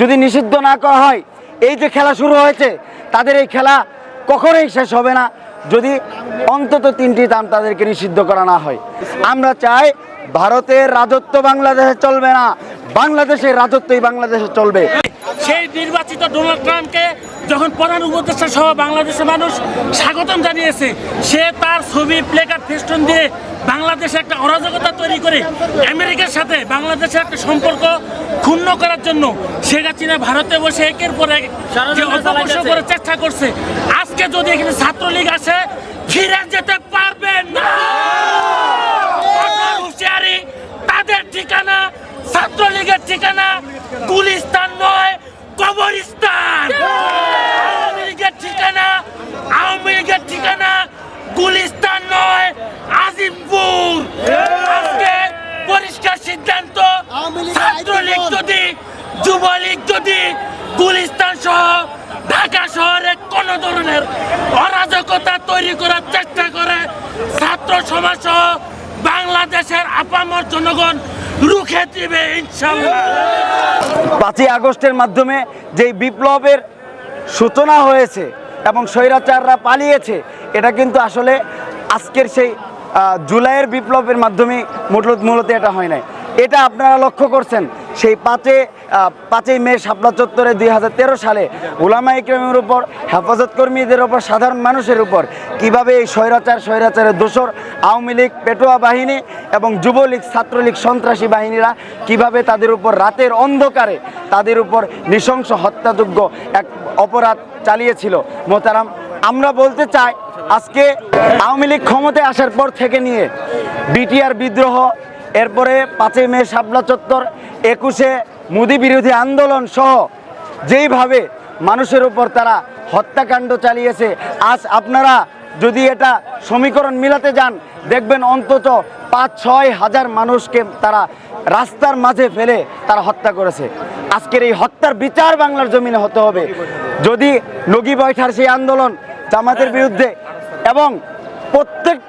যদি নিষিদ্ধ না করা হয়, এই যে খেলা শুরু হয়েছে, তাদের এই খেলা কখনোই শেষ হবে না। যদি অন্তত তিনটি দাম তাদেরকে নিষিদ্ধ করা না হয়। আমরা চাই ভারতের রাজত্ব বাংলাদেশে চলবে না, বাংলাদেশের রাজত্বই বাংলাদেশে চলবে। সেই নির্বাচিত ডোনাল্ড ট্রাম্পকে যখন প্রধান উপদেষ্টা সহ বাংলাদেশের মানুষ স্বাগতম জানিয়েছে সে তার ছবি প্লেকার ফেস্টন দিয়ে বাংলাদেশে একটা অরাজকতা তৈরি করে আমেরিকার সাথে বাংলাদেশের একটা সম্পর্ক ক্ষুণ্ণ করার জন্য শেখ হাসিনা ভারতে বসে একের পর এক চেষ্টা করছে আজকে যদি এখানে ছাত্রলীগ আসে ফিরে যেতে পারবেন না কঠোর হুঁশিয়ারি তাদের ঠিকানা ছাত্রলীগের ঠিকানা গুলিস্তান নয় কবরস্তান আওয়ামী লীগের ঠিকানা আওয়ামী লীগের ঠিকানা গুলিস্তান নয় আজিমপুর আজকে পরিষ্কার সিদ্ধান্ত ছাত্রলীগ যদি যুবলীগ যদি গুলিস্তান সহ ঢাকা শহরে কোন ধরনের অরাজকতা তৈরি করার চেষ্টা করে, ছাত্র সমাজ সহ বাংলাদেশের আপামর জনগণ রুখে দিবে পাঁচই আগস্টের মাধ্যমে যেই বিপ্লবের সূচনা হয়েছে এবং স্বৈরাচাররা পালিয়েছে, এটা কিন্তু আসলে আজকের সেই জুলাইয়ের বিপ্লবের মাধ্যমে মূলত মূলত এটা হয় নাই। এটা আপনারা লক্ষ্য করছেন, সেই পাঁচে পাঁচই মে শাপলা চত্বরে দুই হাজার তেরো সালে ওলামা ইকরামের উপর, হেফাজত কর্মীদের উপর, সাধারণ মানুষের উপর কীভাবে এই স্বৈরাচার, স্বৈরাচারের দোসর আওয়ামী লীগ, পেটোয়া বাহিনী এবং যুবলীগ, ছাত্রলীগ, সন্ত্রাসী বাহিনীরা কীভাবে তাদের উপর রাতের অন্ধকারে তাদের উপর নৃশংস হত্যাযোগ্য এক অপরাধ চালিয়েছিল। মোতারাম আমরা বলতে চাই, আজকে আওয়ামী লীগ ক্ষমতায় আসার পর থেকে নিয়ে, বিটিআর বিদ্রোহ এরপরে পাঁচই মে শাপলা চত্বর, একুশে মোদী বিরোধী আন্দোলন সহ যেইভাবে মানুষের উপর তারা হত্যাকাণ্ড চালিয়েছে, আজ আপনারা যদি এটা সমীকরণ মিলাতে যান, দেখবেন অন্তত পাঁচ, ছয় হাজার মানুষকে তারা রাস্তার মাঝে ফেলে তারা হত্যা করেছে। আজকের এই হত্যার বিচার বাংলার জমিনে হতে হবে। যদি লগি বৈঠার সেই আন্দোলন জামাতের বিরুদ্ধে এবং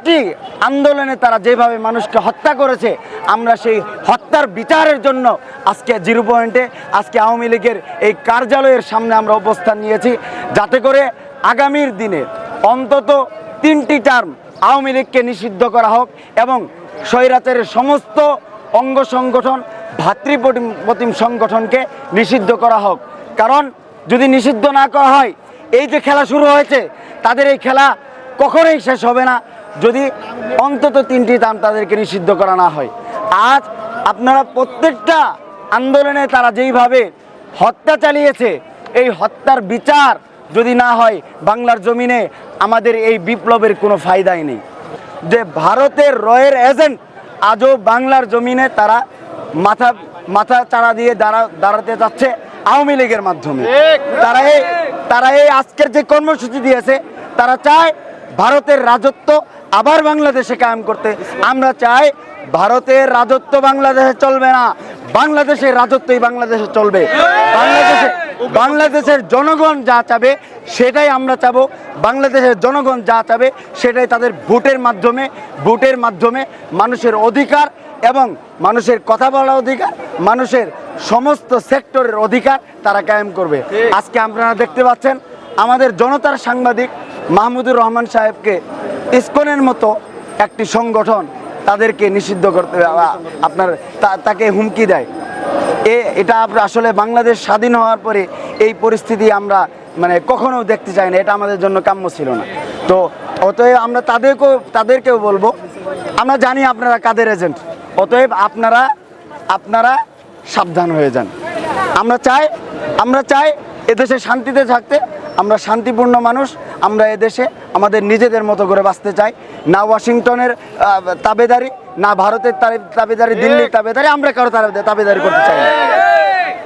প্রত্যেকটি আন্দোলনে তারা যেভাবে মানুষকে হত্যা করেছে, আমরা সেই হত্যার বিচারের জন্য আজকে জিরো পয়েন্টে, আজকে আওয়ামী লীগের এই কার্যালয়ের সামনে আমরা অবস্থান নিয়েছি। যাতে করে আগামীর দিনে অন্তত তিনটি টার্ম আওয়ামী লীগকে নিষিদ্ধ করা হোক এবং স্বৈরাচারের সমস্ত অঙ্গ সংগঠন, ভাতৃপ্রতিম সংগঠনকে নিষিদ্ধ করা হোক। কারণ যদি নিষিদ্ধ না করা হয়, এই যে খেলা শুরু হয়েছে, তাদের এই খেলা কখনোই শেষ হবে না। যদি অন্তত তিনটি দাম তাদেরকে নিষিদ্ধ করা না হয়। আজ আপনারা প্রত্যেকটা আন্দোলনে তারা যেইভাবে হত্যা চালিয়েছে এই হত্যার বিচার যদি না হয় বাংলার জমিনে আমাদের এই বিপ্লবের কোনো ফায়দাই নেই। যে ভারতের রয়ের এজেন্ট আজও বাংলার জমিনে তারা মাথা মাথা চাড়া দিয়ে দাঁড়া দাঁড়াতে যাচ্ছে আওয়ামী লীগের মাধ্যমে। তারা এই তারা এই আজকের যে কর্মসূচি দিয়েছে তারা চায় ভারতের রাজত্ব আবার বাংলাদেশে কায়েম করতে। আমরা চাই ভারতের রাজত্ব বাংলাদেশে চলবে না। বাংলাদেশের রাজত্বই বাংলাদেশে চলবে। বাংলাদেশে বাংলাদেশের জনগণ যা চাবে সেটাই আমরা চাবো। বাংলাদেশের জনগণ যা চাবে সেটাই তাদের ভোটের মাধ্যমে ভোটের মাধ্যমে মানুষের অধিকার এবং মানুষের কথা বলার অধিকার মানুষের সমস্ত সেক্টরের অধিকার তারা কায়েম করবে। আজকে আপনারা দেখতে পাচ্ছেন আমাদের জনতার সাংবাদিক মাহমুদুর রহমান সাহেবকে ইসকনের মতো একটি সংগঠন তাদেরকে নিষিদ্ধ করতে, আপনার তাকে হুমকি দেয়। এ, এটা আসলে বাংলাদেশ স্বাধীন হওয়ার পরে এই পরিস্থিতি আমরা মানে কখনো দেখতে চাই না, এটা আমাদের জন্য কাম্য ছিল না। তো অতএব আমরা তাদেরকেও তাদেরকেও বলব, আমরা জানি আপনারা কাদের এজেন্ট, অতএব আপনারা আপনারা সাবধান হয়ে যান। আমরা চাই আমরা চাই এদেশে শান্তিতে থাকতে, আমরা শান্তিপূর্ণ মানুষ আমরা এদেশে আমাদের নিজেদের মতো করে বাঁচতে চাই। না ওয়াশিংটনের তাবেদারি, না ভারতের তাবেদারি, দিল্লির তাবেদারি, আমরা কারও তাবে- তাবেদারি করতে চাই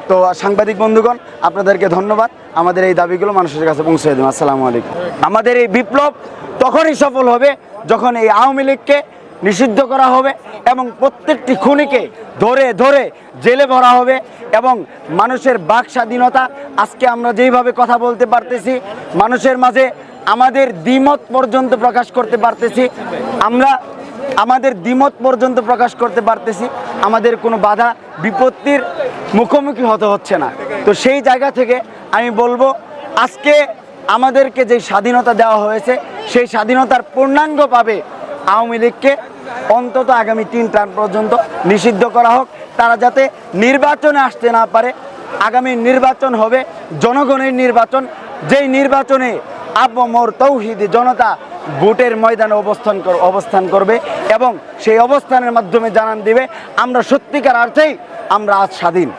তো সাংবাদিক বন্ধুগণ, আপনাদেরকে ধন্যবাদ। আমাদের এই দাবিগুলো মানুষের কাছে পৌঁছে দেবেন। আসসালামু আলাইকুম। আমাদের এই বিপ্লব তখনই সফল হবে যখন এই আওয়ামী লীগকে নিষিদ্ধ করা হবে এবং প্রত্যেকটি খুনিকে ধরে ধরে জেলে ভরা হবে এবং মানুষের বাক স্বাধীনতা, আজকে আমরা যেইভাবে কথা বলতে পারতেছি, মানুষের মাঝে আমাদের দ্বিমত পর্যন্ত প্রকাশ করতে পারতেছি, আমরা আমাদের দ্বিমত পর্যন্ত প্রকাশ করতে পারতেছি, আমাদের কোনো বাধা বিপত্তির মুখোমুখি হতে হচ্ছে না। তো সেই জায়গা থেকে আমি বলব, আজকে আমাদেরকে যে স্বাধীনতা দেওয়া হয়েছে, সেই স্বাধীনতার পূর্ণাঙ্গ পাবে আওয়ামী লীগকে অন্তত আগামী তিন টার্ম পর্যন্ত নিষিদ্ধ করা হোক। তারা যাতে নির্বাচনে আসতে না পারে, আগামী নির্বাচন হবে জনগণের নির্বাচন। যেই নির্বাচনে আবমর তৌহিদি জনতা ভোটের ময়দানে অবস্থান কর- অবস্থান করবে এবং সেই অবস্থানের মাধ্যমে জানান দিবে, আমরা সত্যিকার অর্থেই আমরা আজ স্বাধীন।